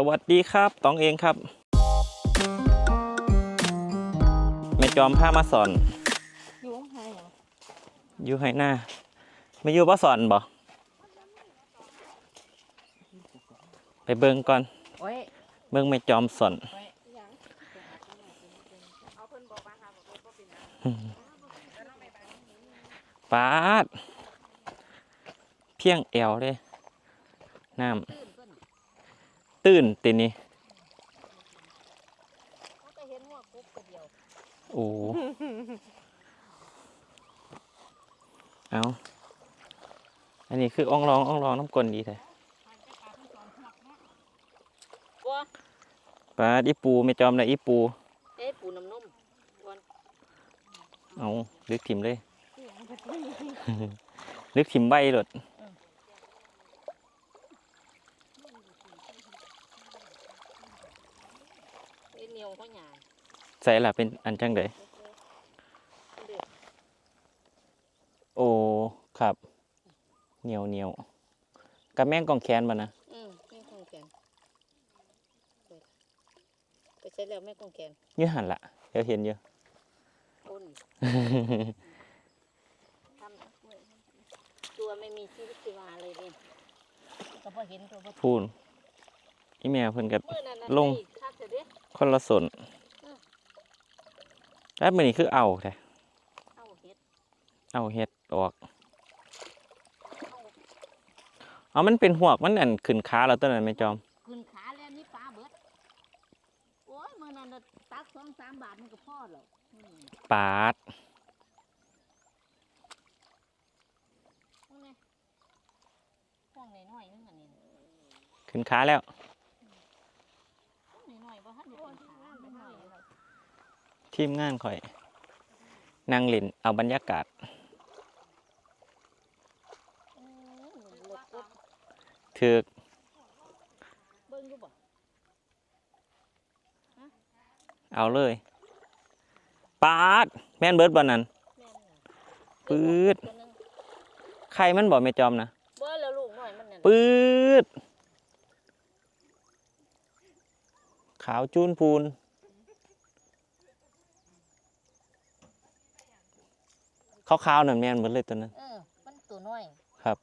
สวัสดีครับตองเองครับแม่จอมผ้ามาสอนอยู่ข้างในเหรออยู่ให้หน้าไม่อยู่ป้าสอนบ่ไปเบิ่งก่อนโอ้ยเบิ่งแม่จอมสอนยังเอาเพิ่นบอกมาค่ะบอกว่าเป็นหยังปาด เพียงแอวเลยน้ตื่นเพิ่นำ ตื้นตินี่เขาก็เห็นหัวกุ๊บตัวเดียวโอ้เอาอันนี้คืออ่องรองอ่องรองน้ำกลนดีแท้บัวปาดอีปูไม่จอมเลยอีปูเอ้ยปูน้ำนมวันเอาลึกถิ่มเลย ลึกถิ่มใบหลด เอ้ยเหนียวเขาหยา ใส่ละเป็นอันจังไดเด็กโอ้ครับเหนียวเหนียวกับแม่งกองแคนบ่นะอืมแม่กองแกนไปไปใช้แล้วแม่กองแกนอยืหันละเดี๋ยวเห็นอยู่อ้นทำตัวไม่มีชีวิตชีวาเลยดิก็พอเห็นตัวพอพูนอีแม่เพิ่นกับเมื่อนั้นน่ะลงได้คักเถอะเด้คนละสนอืม แล้วมือนี้คือเอาแท้เอาเห็ดเอาเฮ็ดออกเอาเอามันเป็นหวกมันอันขึ้นขาแล้วตัวนั้นไม่จอม ขึ้นขาแล้วนี่ปลาเบิดโอ้ยเมื่อนั้นน่ะตักสองสามบาทมันก็พอแล้วอืมปาดเอาไงห้องน้อยๆนึงอันนี้ ขึ้นขาแล้ว ห้องน้อยๆบ่ทันได้ขึ้นขาเป็นน้อยเลย ทีมงานข่อย นั่งเล่นเอาบรรยากาศอืมเลิกปุ๊บถือกเบิ่งอยู่บ่เอาเลยปาด แม่นเบิดบ่นั้นแม่นน่ะปื๊ดตัวหนึ่งใครมันบอกไม่จอมนะบ่แล้วลูกน้อยมันนั่นปื๊ดขาวจูนพูน ขาวๆนั่นแม่นเบิดเลยตัวนั้น เออ มันตัวน้อยครับ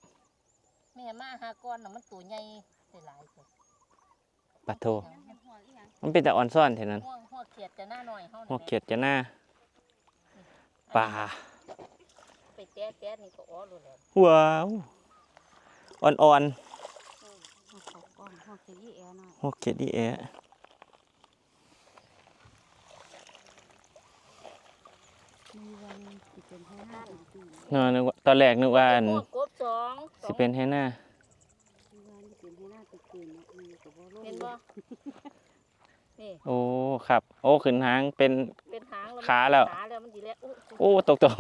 แม่มาหาก้อนน่ะมันตัวใหญ่ได้หลายตัวปัดโท มันเป็นแต่อ่อนซ่อนเท่านั้น หัวหัวเขียดจะหน้าหน่อยเฮาหัวเขียดจะหน้าปลาไปแต๊ะแต๊ะนี่ก็อ้อรู้แล้วว้าวอ่อนอืมเขาก้อนพวกจะยี่แอหน่อยๆหัวเขียดดีแอะมีวันสิ เป็นให้ห้าสิบปีนอนนึกว่าตอนแรกนึกว่าอันพวกกบสองสอสิงเป็นให้หน้ามีวันสิเป็นให้ห้าสิบปีเนี่ยมีกับว่าโลกเห็นบ่นี่โอ้ครับ โอ้ขึ้นหางเป็น เป็นหางแล้วมันขาแล้ว ขาแล้วมันดีแล้วอุ๊ยโอ้ตกตก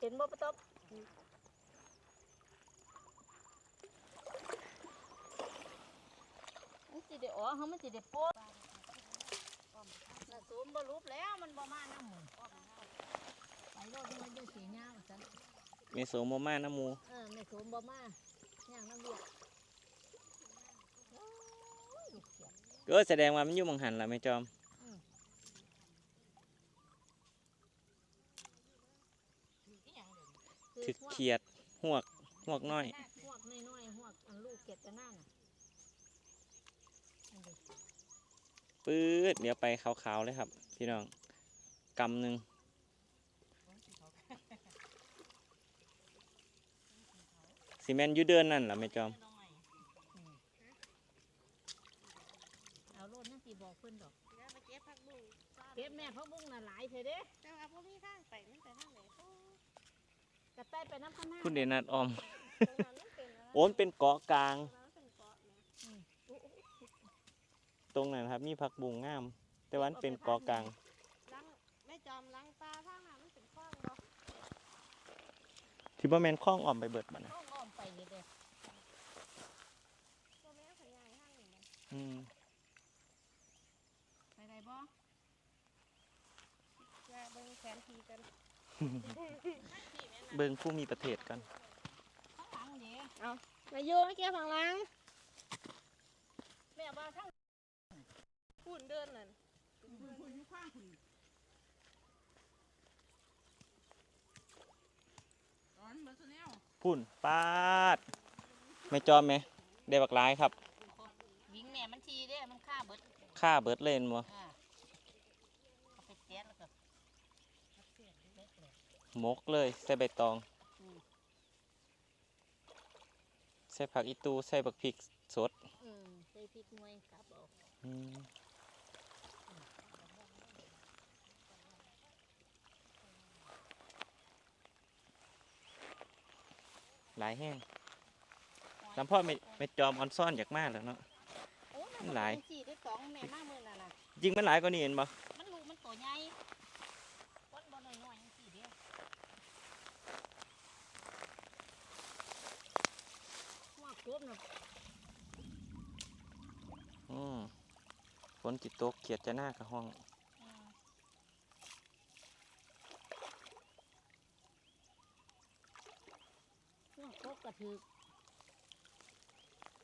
เห็นบ่ปะต๊อบมันสิได้อ๋อเฮามันสิได้โป๊ะน่ะสูมบ่รูปแล้วมันบ่มานำหมู่ไปโลดมันได้สีหญ้าว่าซั่นมีโสมโมมาน้ำมูเออแม่สูมบ่มาย่างน้ำเลือดโอ้ยลูกเขียดก็แสดงว่ามันอยู่บังหันละไม่จอม ถึกเขียดหวกหวกน้อย หวกน้อยๆหวกอันลูกเขียดจะนั่นน่ะอันนี้ ปื๊ดเดี๋ยวไปขาวๆเลยครับ พี่น้องกำหนึ่งซีเมนต์อยูเดินนั่นล่ะไม่จอมอืมเอาโลดนั่นสิบอกเพิ่นดอกแล้วมาเก็บผักบุ้งเก็บแม่พักบุ้งน่ะหลายเถอะเด้แต่ว่าพวกมีทางไปมันไปทางไหนโอ้กระต่ายไปน้ำข้างหน้าคุณเดนัดออมตรงนั้นมันเป็นอะไรโอนเป็นเกาะกลาง ตรงนั้นมันเป็นเกาะนะ ตรงนั้นครับมีผักบุ้งงาม แต่ว่ามันเป็นเกาะกลางล้างไม่จอมล้างปลาทางนั้นมันเป็นคลองบ่ที่บ่แมนคล้องออมไปเบิดมันนะอ้อมๆไปนี่เด้อบ่แม่นขยายทางนี้มันอืมไปได้บ่แย่เบิ่งแผนที่กันเบิ่งผู้มีประเทศกัน ข้างหลังเอามาอยู่มาเก็บข้างหลังแม่บ้าทั้ง พูนเดินนั่นพุ่นปาดไม่จอมไหมได้บักหลายครับวิ่งแม่มันทีเด้มันฆ่าเบิดค่าเบิดเล่นบ่อ่าเอาไปเตี้ยแล้วก็หมกเลยใส่ใบตองใส่ผักอีตูใส่บักพริกสด อืมใส่พริกหน่วยครับเอาอืม หลายแห้งลำพ่อไม่ไม่จอมออนซ่อนอยากมากแล้วเนาะโอ้ยมันหลายสี่ได้สองแม่มาเมื่อน่ะนะยิงมันหลายกว่านี้เห็นบ่มันลูกมันตัวใหญ่ก้นบ่น้อยๆจังสี่เด้อหัว่ากบน่ะอืมฝนจิตตกเขียดจะหน้ากับห้อง อืมหัว่ากบกระถือ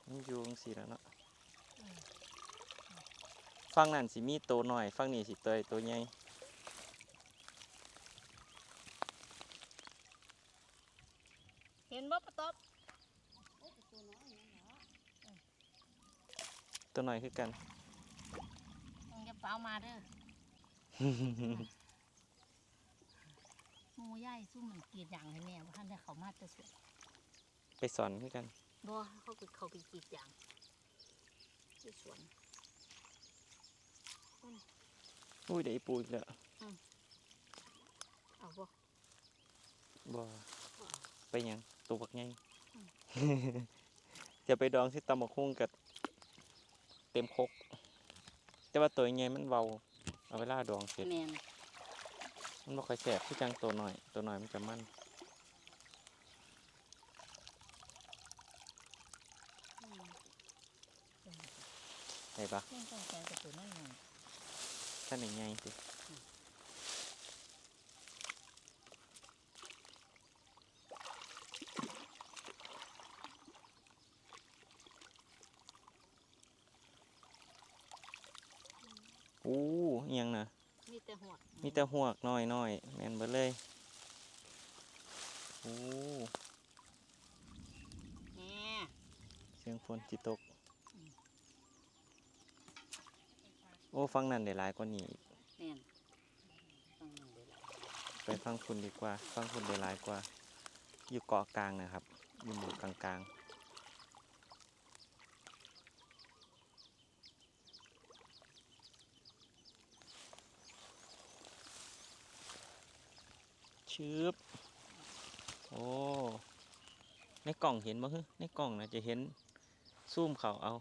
มันอยู่จังซี่แหล้วเนาะฟังนั่นสิมีโตหน่อย ฟังนี่สิเตยตัวใหญ่เห็นบ่ปะตบตัวหน่อยคือกันมึงจะเปล่ามาเด้อหมูย่ายซุ่มมันกรีดยางให้แม่ว่าท่านได้เขามาจะสวน ไปสอนคือกันบ่เขาไปเขาไปกรีดยางที่สวนอุ้ยเดี๋ยวอีปูอีกแล้วเอาบ่บ่ไปหยังตัวบักใหญ่จะไปดองที่ตำบักหุ่งกับเต็มครกแต่ว่าตัวใหญ่มันเบาเอาเวลาดองเสร็จแม่นมันบ่ค่อยแสบคือจังตัวหน่อย ตัวหน่อยมันจะมัน ได้ปะเพิ่งต้องใช้กระสุนนั่นหนึ่งท่านใหญ่สิอู้อิหยังนะมีแต่หัวมีแต่หวกน้อยน้อยๆแม่นเบิดเลยโอ้แหน่เสียงฝนจิตก โอ้ฟังนั่นได้หลายกว่านี้อีกแม่นต้องนั่นเด้อล่ะไปฟังคุณดีกว่า ฟังคุณได้หลายกว่า อยู่เกาะกลางนะครับ อยู่หมู่กลางกลางๆชืบโอ้ ในกล่องเห็นบ่ฮึในกล่องนะจะเห็นซูมเขาเอา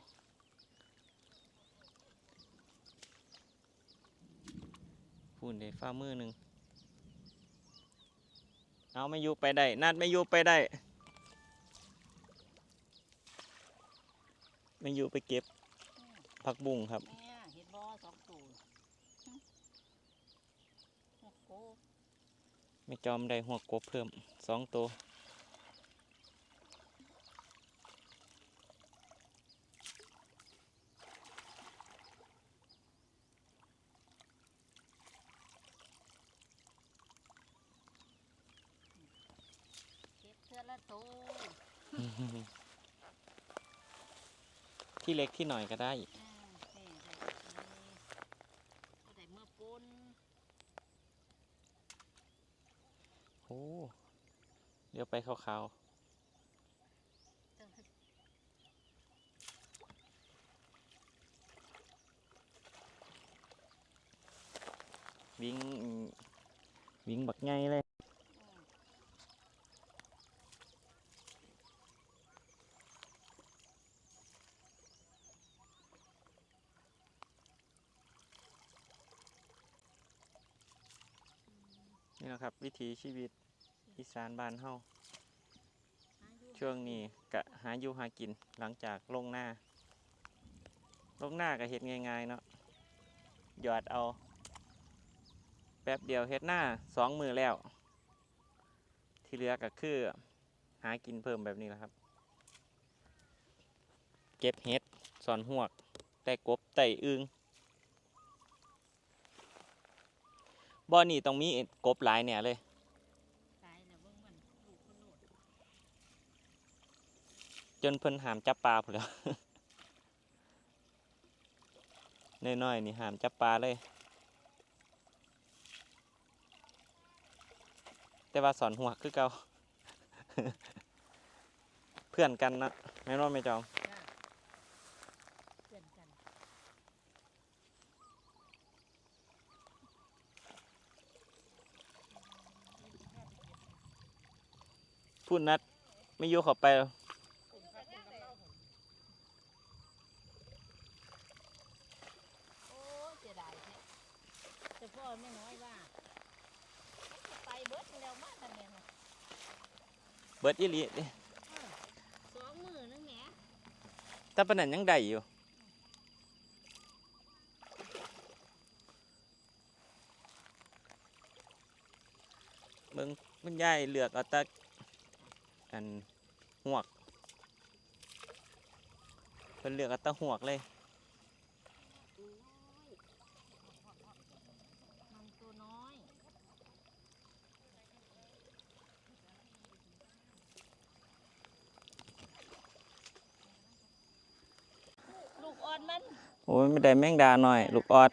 พูนได้ฟ้ามือหนึ่งเอาไม่อยู่ไปได้นัดไม่อยู่ไปได้ ไม่อยู่ไปเก็บผักบุ้งครับแม่เห็ดบ่สองตัวหึหัวโกบไม่จอมได้หัวกบเพิ่มสองตัว เก็บเทือละตัว ที่เล็กที่หน่อยก็ได้ ก็ได้เมื่อปนโอ้เดี๋ยวไปขาวจังๆวิ่งวิ่งบักไงเลย อืม นี่นะ ครับ วิถีชีวิตอีสานบ้านเฮาหาอยู่ช่วงนี้กะหาอยู่หากินหลังจากลงหน้า ลงหน้าก็เฮ็ดง่ายๆเนาะหยอดเอา แป๊บเดียวเฮ็ดหน้าสองมือแล้ว ที่เหลือก็คือ หากินเพิ่มแบบนี้แหละครับ เก็บเห็ดสอนหวกแต่กบไต่อึง บ่อนี่ต้องมีกบหลายเนี่ยเลยจนเพิ่นหามจับปลาพุ่นแล้วน้อยๆนี่หามจับปลาเลย แต่ว่าสอนหัวคือเก่าเพื่อนกันนะแม่นว่าไม่จอง จ้าเพื่อนกัน พูดนัด ไม่อยู่เขอไปแล้วโอ้เสียดายแท้แต่พ่อไม่น้อยว่าไปเบิดแล้วมาทำไงมาเบิดอีหลีเด้สองมือนึงแหมแต่ปานนั้นยังได้อยู่เบิ่งคุณยายเลือกเอาแตะ อันหวกเพิ่นเลือกเอาแตะหวกเลย มันตัวน้อยลูกอ่อนมันโอ้ยไม่ได้แมงดาหน่อย ลูกออด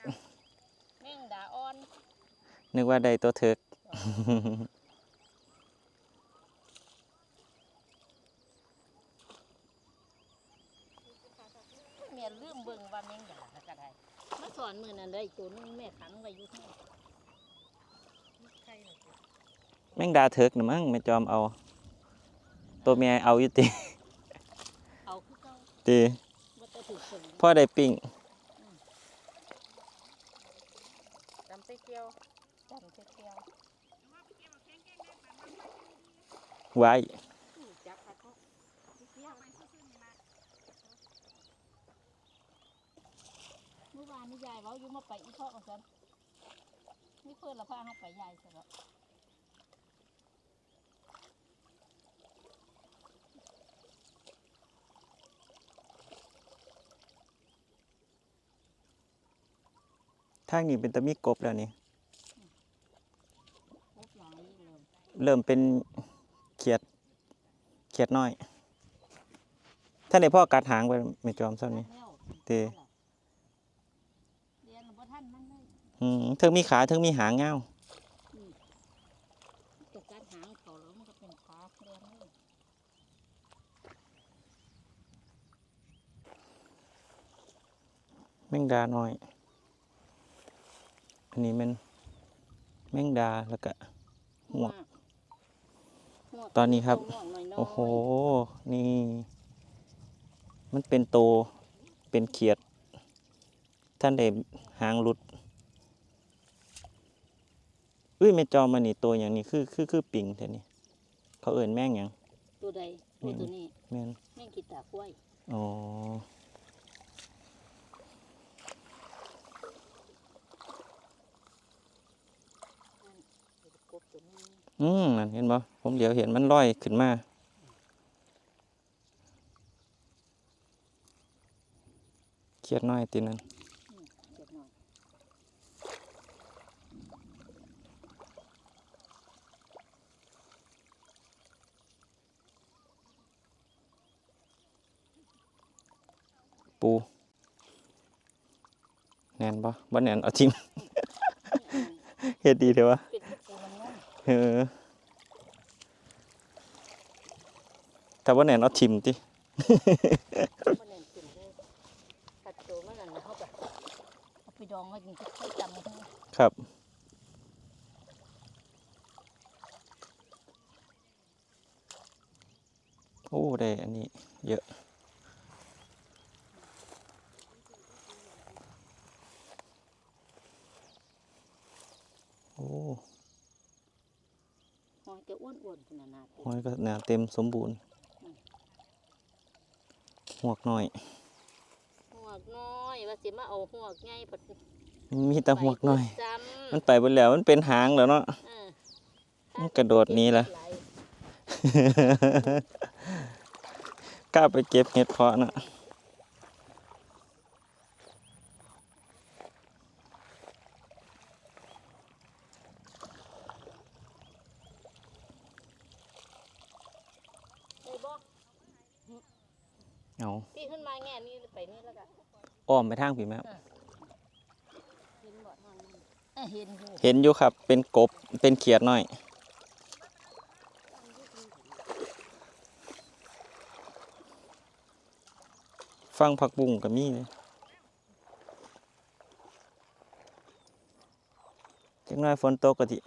แม่งดาอ่อน นึกว่าได้ตัวเถิก แม่ลืมเบิ่งว่าแม่งดาแล้วก็ได้มาส อนมือนั่นเลยตัวนึงแม่ขังไว้อยู่ข้างใครน่ะแมงดาเถิกนะมั้งไม่จอมเอา ตัวเมียเอาอยู่ติเอาคือเก่าติบ่ต้องถูกส่งพ่อได้ปิ้งจำใส่เกียวจำเสียเกียวไว้ จับพัดเขาเกียวเมื่อวานนี่ยายเว้าอยู่ มาไปอีพ่อของฉันนี่เพื่อนละพาเขาไปยายซะแล้วทางนี้เป็นตะมีกบแล้วนี่ครบหลายเลยเริ่มเป็นเขียด เขียดน้อย ถ้าในพ่อกัดหางไปไม่จอมซ้ำนี่ แล้วเตเรียนบ่ทันมันเลย อืมเทิงมีขาเทิงมีหางเงาวตกการหางเขาแล้วมันก็เป็นขาเรียนเลยแมงดาน้อย อันนี้มันแมงดาแล้วก็หมวกหมวกตอนนี้ครับหมวกน้อยๆโอ้โห นี่ มันเป็นโต เป็นเขียด ท่านได้หางหลุด อุ้ยไม่จอมมันนี่ตัวอย่างนี้คือคือคือปิงแต่นี่เขาเอิ่นแม่งหยัง ตัวใดตัวตัวนี้แม่นแม่งกินตากล้วยอ๋อกบตัวนี้อืมนั่นเห็นบ่ผมเหลียวเห็นมันลอยขึ้นมาเขียดน้อยตีนั้น อืมเจ็บหน่อย ปูแน่น บ่บ่แน่นเอาทิมเฮ็ดดีเถอะวะเป็นกบตัวมันน้ออถ้าบ่แน่นเอาทิมติมันเน่นกินเลยเอาไปดองไว้กินค่อยๆจำมันทั้งครับโอ้ได้อันนี้เยอะ โอ้ หอยจะอ้วนๆขนาดนั้น หอยก็หนาเต็มสมบูรณ์หวกหน่อยหัวกน้อยว่าสิมาเอาหัวกใหญ่ปัดมีแต่หวกหน่อยจมันไปบนแล้วมันเป็นหางแล้วเนาะำเออมันกระโดดหนี้ละไหกล้าไปเก็บเห็ดเพาะนะ บ่เอาพี่ขึ้นมาแง่นี่ไปนี่แล้วก็อ้อมไปทางผีแม่เห็นบ่ทางนั้นเอ้ยเห็นอยู่เห็นอยู่ครับ เป็นกบ เป็นเขียดน้อย ฟังผักบุ้งก็มีเลยจังน้อยฝนตกก็ที่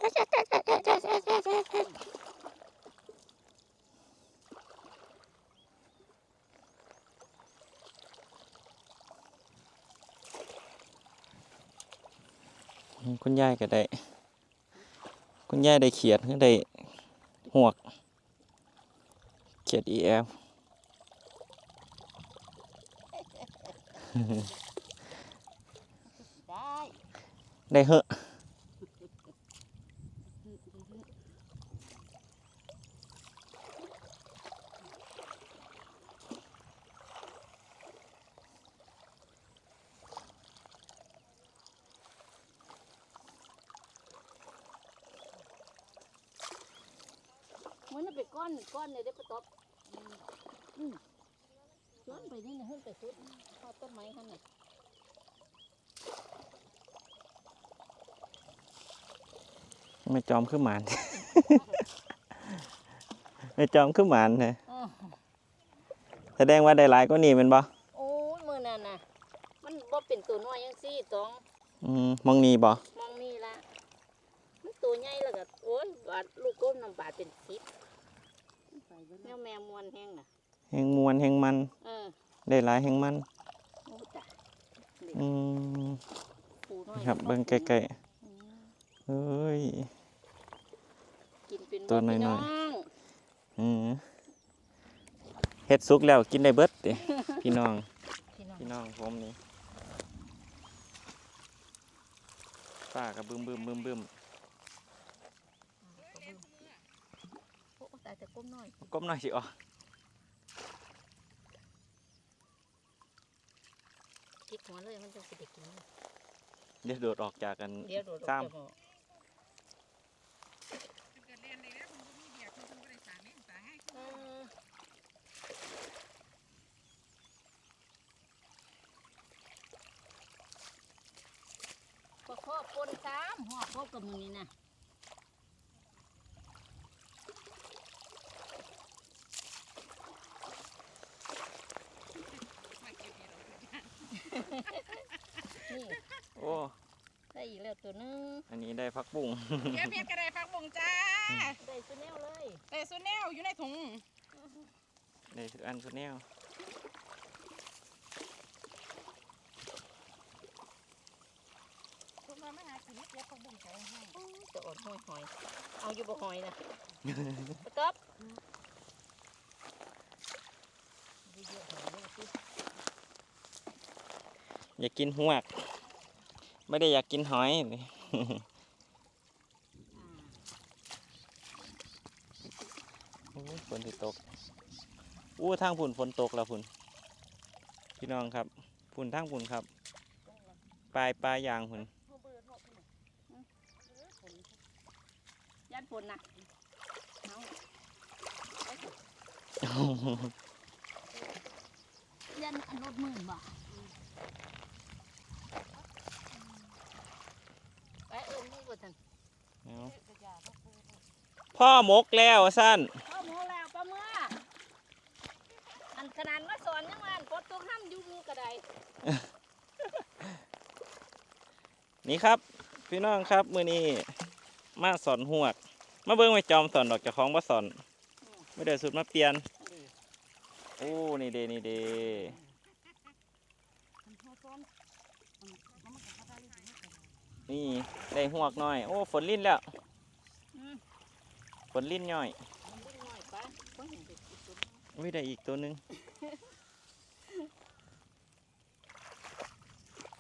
คุณยายก็ได้ คุณยายได้เขียดก็ได้หวก เขียดอีแอลได้ได้เหอะ มันน่ะไปก้อนก้อนเลยได้ปะตบอืมอืมย้อนไปนี่นะขึ้นไปสุดพอต้นไม้ข้างน่ะไม่จอมคือหมาน ไม่จอมคือหมานเลยอ้อแสดงว่าได้หลายก็นี่เป็นบ่โอ้ยมือนั่นน่ะ มันบ่เป็นตัวน้อยยังซี่ตอง อืมมองนี่บ่ มองนี่ละมันตัวใหญ่แล้วก็โอ้ยบาดลูกก้มน้ำบาดเป็นสิบ ไปเบิ่ง แมวแมวมวนแห้งน่ะ แหงมวนแหงมัน เออ ได้หลายแหงมันโอ้จ้ะอืมปูน้อยครับเบิ่งใกล้อืมๆเอ้ยกินเป็นตัวบ่พี่น้อยงอืมเฮ็ดสุกแล้วกินได้เบิดเด้พี่น้อง พี่น้องพี่น้องผมนี่ฝ้ากับบึมบึมบึมบึมโอ้ตายแต่ก้มน้อยก้มหน่อยสิอ๋อ คิดหัวเลยมันจะสิได้กินเดี๋ยวโดดออกจากกันเดี๋ยวโดดออกซ้จากหม้อเออก็ครอบปนสามหอบครอบกับมึงนี่นะ นี่ำโอ้ ได้อีกแล้วตัวหนึง อันนี้ ได้พักบุ้งเก็บเห็ดกระไดพักบุงจ้าได้ตัวแนวเลยแต่สุดแนวอยู่ในถุงได้ทุกอันทุกแนวคุณมาไม่หากินเก็บพักบุงใจให้โอ้ยจะอดหอยหอย เอาอยู่บ่หอยนะปะต๊อบอยากกินหวก ไม่ได้อยากกินหอย นี่โอ้ยฝนที่ตกอู้ทางฝุ่นฝนตกแล้วฝุ่นพี่น้องครับฝุ่นทางฝุ่นครับ ปลายปลายยางฝุ่นยันฝนนะเอายันอันรถหมื่นบ่ไปเอิ้นมึงบ่ทันเอาพ่อหมกแล้วสั้น พ่อหมูแล้วป้าเมื่ออันขนาดมาสอนยังว่าอันปดตกห้ำอยู่หมูกระได นี่ครับ พี่น้องครับมือนี้มาสอนหวก มาเบิ้งไว้จอมสอนดอกเจากของบ่สอนไม่ได้สุดมาเปลี่ยน โอ้นี่เดนี่เดนี่ได้หวกหน่อย โอ้ฝนลิ้นแล้วฝนลิ้นย่อยมันดึงหน่อยไม่ได้อีกตัวหนึง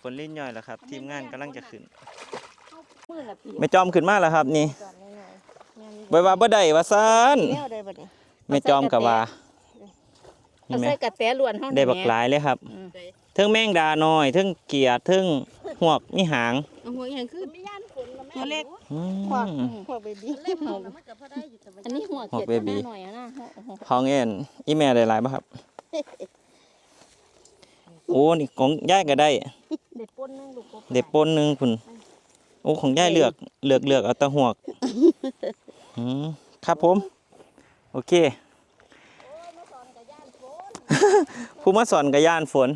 ฝนลิ้นย่อยแล้วครับ ทีมงานกำลังจะขึ้นมือละพี่ไม่จอมขึ้นมาแล้วครับนี่จอดเลยหน่อยแม่นไว้ว่าบ่ได้ว่าซันแนวได้บัดนี้ไม่จอมกับว่าเอาเห็นไหมใส่กระแตล้วนเฮาได้บักหลายเลยครับอืมเทิงแมงดาน้อยเทิงเกียดเทิงหวกมีหางเอาหัวอย่างคือไม่ย่านฝนละแม่ตัวเล็กอืพวกม พวกเบบี้เล่มเอาแล้วมันก็พอได้อยู่แต่ว่าอันนี้หัวหัวเขียดเบบีหน่อยอะนะหัวหัวของเอ็นอีแม่ได้หลายป่ะครับ โอ้นี่ของย่ายก็ได้ เด็ดป้นนึงลูกกบเด็ดปนหนึ่งคุณโอ้ของย่ายเลือกเลือกเลือกเอาแตะหวกอืมครับผม โอเค ผู้มาสอนกับย่านฝน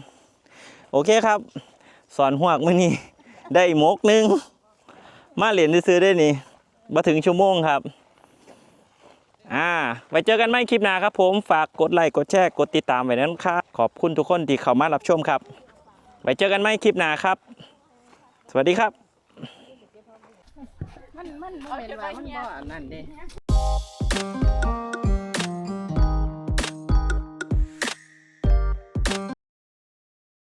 โอเคครับ สอนหวกมื่อนี้ ได้หมกหนึง มาเหรียญซื้อๆได้นี่มาถึงชั่วโมงครับ อ่า ไว้เจอกันใหม่คลิปหน้าครับผม ฝากกดไลค์ กดแชร์ กดติดตามไว้นั้นครับ ขอบคุณทุกคนที่เข้ามารับชมครับ ไว้เจอกันใหม่คลิปหน้าครับ สวัสดีครับ มันมันบ่แม่นว่ามันบ่อันนั้นเด้